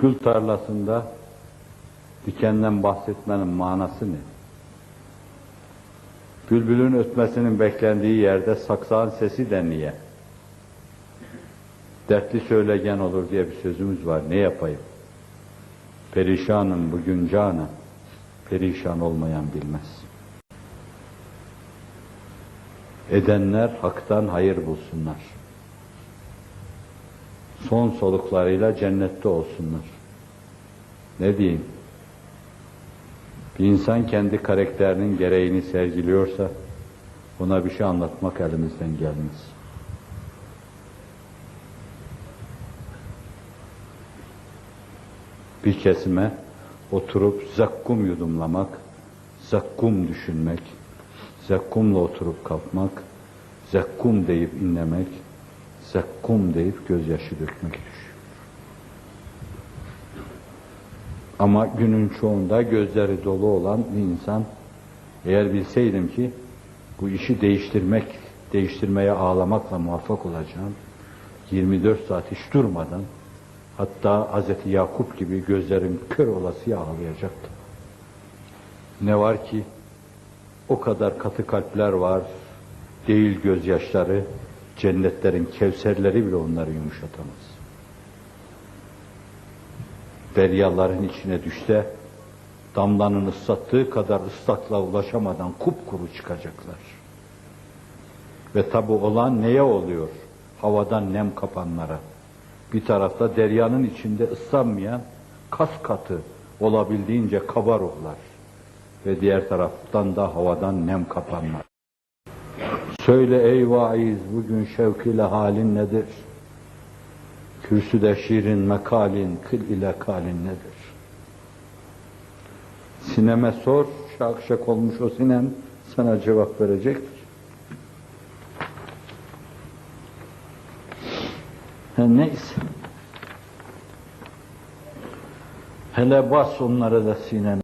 Gül tarlasında dikenden bahsetmenin manası ne? Bülbülün ötmesinin beklendiği yerde saksağın sesi de niye? Dertli söylegen olur diye bir sözümüz var. Ne yapayım? Perişanım bugün cana, perişan olmayan bilmez. Edenler haktan hayır bulsunlar. Son soluklarıyla cennette olsunlar. Ne diyeyim? Bir insan kendi karakterinin gereğini sergiliyorsa ona bir şey anlatmak elimizden gelmez. Bir kesime oturup zakkum yudumlamak, zakkum düşünmek, zakkumla oturup kalkmak, zakkum deyip inlemek, zakkum deyip gözyaşı dökmek düşüyor. Ama günün çoğunda gözleri dolu olan bir insan, eğer bilseydim ki bu işi değiştirmek, değiştirmeye ağlamakla muvaffak olacağım, 24 saat hiç durmadan, hatta Hz. Yakup gibi gözlerim kör olasıya ağlayacaktım. Ne var ki, o kadar katı kalpler var, değil gözyaşları, cennetlerin kevserleri bile onları yumuşatamaz. Deryaların içine düşse, damlanın ıslattığı kadar ıslaklığa ulaşamadan kupkuru çıkacaklar. Ve tabu olan neye oluyor? Havadan nem kapanlara. Bir tarafta deryanın içinde ıslanmayan kas katı olabildiğince kaba ruhlar. Ve diğer taraftan da havadan nem kapanlar. Söyle ey vaiz bugün şevk ile halin nedir? Kürsüde şiirin mekalin, kıl ile kalin nedir? Sineme sor, şak şak olmuş o sinem sana cevap verecektir. Ha, neyse. Hele bas onları da sinene.